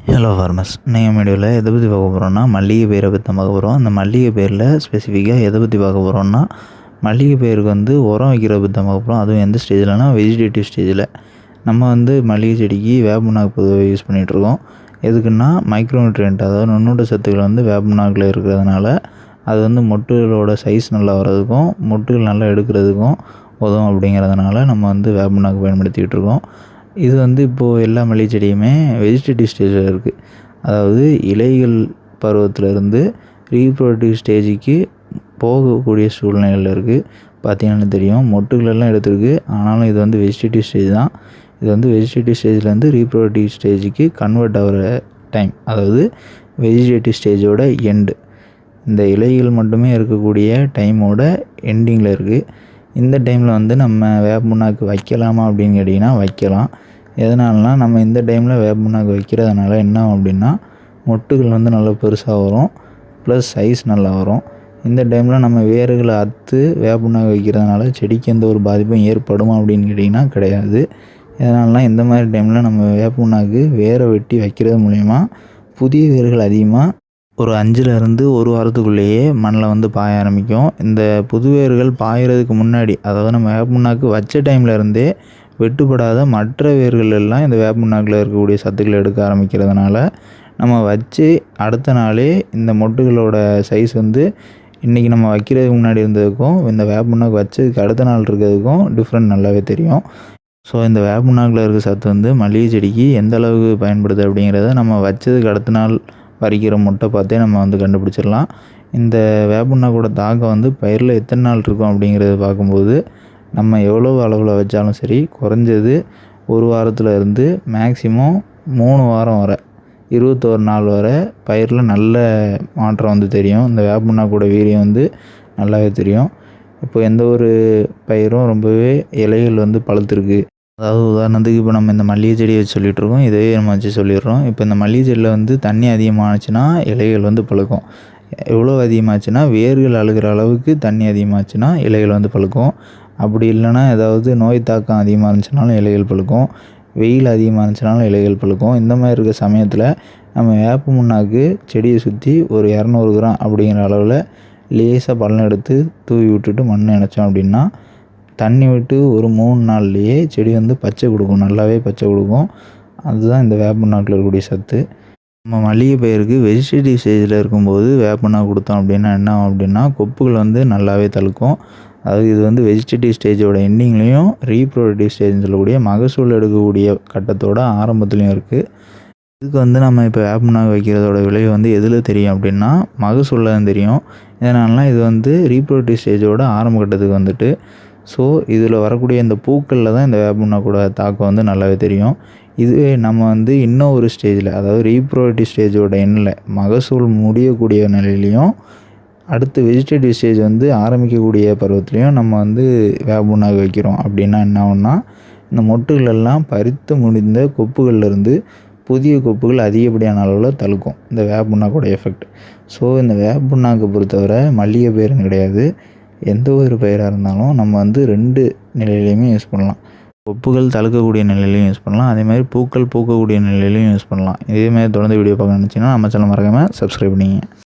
Hello farmers நீங்கள் வீடியோவில் எதை பற்றி பார்க்க போகிறோன்னா மல்லிகை பயிரை பற்றி தான் பார்க்க போகிறோம் அந்த மல்லிகை பயிரில் ஸ்பெசிஃபிக்காக எதை பற்றி பார்க்க போகிறோன்னா மல்லிகை பயிருக்கு வந்து உரம் வைக்கிற பற்றி தான் பார்க்க போகிறோம் அதுவும் எந்த ஸ்டேஜில்னா வெஜிடேட்டிவ் ஸ்டேஜில் நம்ம வந்து மல்லிகை செடிக்கு வேப்பநாக்கு பொதுவாக யூஸ் பண்ணிகிட்ருக்கோம் எதுக்குன்னா மைக்ரோநியூட்ரியன்ட் அதாவது நுண்ணூட்ட சத்துக்கள் வந்து வேப்பநாக்கில் இருக்கிறதுனால அது வந்து மொட்டுகளோட சைஸ் நல்லா வர்றதுக்கும் மொட்டுகள் நல்லா எடுக்கிறதுக்கும் உதவும் அப்படிங்கிறதுனால நம்ம வந்து வேப்பநாக்கு பயன்படுத்திக்கிட்டு இருக்கோம். இது வந்து இப்போது எல்லா மல்லிகை செடியுமே வெஜிடேட்டிவ் ஸ்டேஜில் இருக்குது அதாவது இலைகள் பருவத்திலேருந்து ரீப்ரொடக்டிவ் ஸ்டேஜுக்கு போகக்கூடிய சூழ்நிலையில் இருக்குது பார்த்தீங்கன்னா தெரியும். மொட்டுகளெல்லாம் எடுத்துருக்கு. ஆனாலும் இது வந்து வெஜிடேட்டிவ் ஸ்டேஜ் தான். இது வந்து வெஜிடேட்டிவ் ஸ்டேஜ்லேருந்து ரீப்ரொடக்டிவ் ஸ்டேஜுக்கு கன்வெர்ட் ஆகிற டைம் அதாவது வெஜிடேட்டிவ் ஸ்டேஜோட எண்டு இந்த இலைகள் மட்டுமே இருக்கக்கூடிய டைமோட எண்டிங்கில் இருக்குது இந்த டைமில் வந்து நம்ம வேப்பமுன்னாக்கு வைக்கலாமா அப்படின்னு கேட்டிங்கன்னா வைக்கலாம். எதனாலனா நம்ம இந்த டைமில் வேப்பமுன்னாக்கு வைக்கிறதுனால என்ன ஆகும் அப்படின்னா மொட்டுகள் வந்து நல்லா பெருசாக வரும் ப்ளஸ் சைஸ் நல்லா வரும். இந்த டைமில் நம்ம வேர்களை அறுத்து வேப்பமுன்னாக்கு வைக்கிறதுனால செடிக்கு எந்த ஒரு பாதிப்பும் ஏற்படுமா அப்படின்னு கேட்டிங்கன்னா கிடையாது. இதனாலலாம் இந்த மாதிரி டைமில் நம்ம வேப்பமுன்னாக்கு வேரை வெட்டி வைக்கிறது மூலயமா புதிய வேர்கள் அதிகமாக ஒரு அஞ்சுலேருந்து ஒரு வாரத்துக்குள்ளேயே மண்ணில் வந்து பாய ஆரம்பிக்கும். இந்த புது வேர்கள் பாயறதுக்கு முன்னாடி அதாவது நம்ம வேப்பமுன்னாக்கு வச்ச டைமில் இருந்தே வெட்டுப்படாத மற்ற வேர்கள் எல்லாம் இந்த வேப்பமுன்னாக்கில் இருக்கக்கூடிய சத்துக்களை எடுக்க ஆரம்பிக்கிறதுனால நம்ம வச்சு அடுத்த நாளே இந்த மொட்டுகளோட சைஸ் வந்து இன்றைக்கி நம்ம வைக்கிறதுக்கு முன்னாடி இருந்ததுக்கும் இந்த வேப்பமுன்னாக்கு வச்சதுக்கு அடுத்த நாள் இருக்கிறதுக்கும் டிஃப்ரெண்ட் நல்லாவே தெரியும். ஸோ இந்த வேப்பமுன்னாக்கில் இருக்க சத்து வந்து மல்லிகை செடிக்கு எந்த அளவுக்கு பயன்படுது அப்படிங்கிறத நம்ம வச்சதுக்கு அடுத்த நாள் பறிக்கிற முட்டை பார்த்தே நம்ம வந்து கண்டுபிடிச்சிடலாம். இந்த வேப்பண்ணாக்கூட தாக்கம் வந்து பயிரில் எத்தனை நாள் இருக்கும் அப்படிங்கிறத பார்க்கும்போது நம்ம எவ்வளோ அளவில் வச்சாலும் சரி குறைஞ்சது ஒரு வாரத்தில் இருந்து மேக்சிமம் மூணு வாரம் வரை இருபத்தோரு நாள் வரை பயிரில் நல்ல மாற்றம் வந்து தெரியும். இந்த வேப்பண்ணாக்கூட வீரியம் வந்து நல்லாவே தெரியும். இப்போ எந்த ஒரு பயிரும் ரொம்பவே இலைகள் வந்து பழுத்துருக்கு. அதாவது உதாரணத்துக்கு இப்போ நம்ம இந்த மல்லிகை செடியை வச்சு இதே நம்ம வச்சு சொல்லிடுறோம். இப்போ இந்த மல்லிகை செடியில் வந்து தண்ணி அதிகமானுச்சுன்னா இலைகள் வந்து பழுக்கும். எவ்வளோ அதிகமாச்சுன்னா வேர்கள் அழுகிற அளவுக்கு தண்ணி அதிகமாச்சுன்னா இலைகள் வந்து பழுக்கும். அப்படி இல்லைன்னா ஏதாவது நோய் தாக்கம் அதிகமாக இருந்துச்சுனாலும் இலைகள் பழுக்கும். வெயில் அதிகமாக இருந்துச்சுனாலும் இலைகள் பழுக்கும். இந்த மாதிரி இருக்க சமயத்தில் நம்ம வேப்ப முன்னாக்கு செடியை சுற்றி ஒரு இரநூறு கிராம் அப்படிங்கிற அளவில் லேசாக பள்ளம் எடுத்து தூவி விட்டுட்டு மண் இணைச்சோம் அப்படின்னா தண்ணி விட்டு ஒரு மூணு நாள்லேயே செடி வந்து பச்சை கொடுக்கும். நல்லாவே பச்சை கொடுக்கும். அதுதான் இந்த வேப்பண்ணாக்கில் இருக்கக்கூடிய சத்து. நம்ம மளிகை பயிருக்கு வெஜிடேட்டிவ் ஸ்டேஜில் இருக்கும்போது வேப்பண்ணா கொடுத்தோம் அப்படின்னா என்ன ஆகும் அப்படின்னா கொப்புகள் வந்து நல்லாவே தழுக்கும். அதாவது இது வந்து வெஜிடேட்டிவ் ஸ்டேஜோட எண்டிங்லேயும் ரீப்ரொடக்டிவ் ஸ்டேஜ்னு சொல்லக்கூடிய மகசூல் எடுக்கக்கூடிய கட்டத்தோட ஆரம்பத்துலேயும் இருக்குது இதுக்கு வந்து நம்ம இப்போ வேப்பண்ணாக வைக்கிறதோட விளைவு வந்து எதில் தெரியும் அப்படின்னா மகசூலில் தான் தெரியும். இதனாலலாம் இது வந்து ரீப்ரொடக்டிவ் ஸ்டேஜோட ஆரம்ப கட்டத்துக்கு வந்துட்டு ஸோ இதில் வரக்கூடிய இந்த பூக்களில் தான் இந்த வேப்பண்ணா தாக்கம் வந்து நல்லாவே தெரியும். இதுவே நம்ம வந்து இன்னும் ஒரு ஸ்டேஜில் அதாவது ரீப்ரோடக்டிவ் ஸ்டேஜோட எண்ணில் மகசூல் முடியக்கூடிய நிலையிலையும் அடுத்து வெஜிடேட்டிவ் ஸ்டேஜ் வந்து ஆரம்பிக்கக்கூடிய பருவத்துலேயும் நம்ம வந்து வேப்பண்ணாக வைக்கிறோம். அப்படின்னா என்ன ஆகும்னா இந்த மொட்டுகளெல்லாம் பறித்து முடிந்த கொப்புகள்லேருந்து புதிய கொப்புகள் அதிகப்படியான அளவில் தழுக்கும். இந்த வேப்புண்ணாக்கோட எஃபெக்ட் ஸோ இந்த வேப்புண்ணாக்கை பொறுத்தவரை மல்லிகை பேருன்னு கிடையாது. எந்த ஒரு பயிராக இருந்தாலும் நம்ம வந்து ரெண்டு நிலையிலையுமே யூஸ் பண்ணலாம். ஒப்புகள் தழுக்கக்கூடிய நிலையிலையும் யூஸ் பண்ணலாம். அதே மாதிரி பூக்கள் பூக்கக்கூடிய நிலையிலையும் யூஸ் பண்ணலாம். இதே மாதிரி தொடர்ந்து வீடியோ பார்க்க நினச்சிங்கன்னா நம்ம சேனல் மறக்காமல் சப்ஸ்கிரைப் பண்ணிங்க.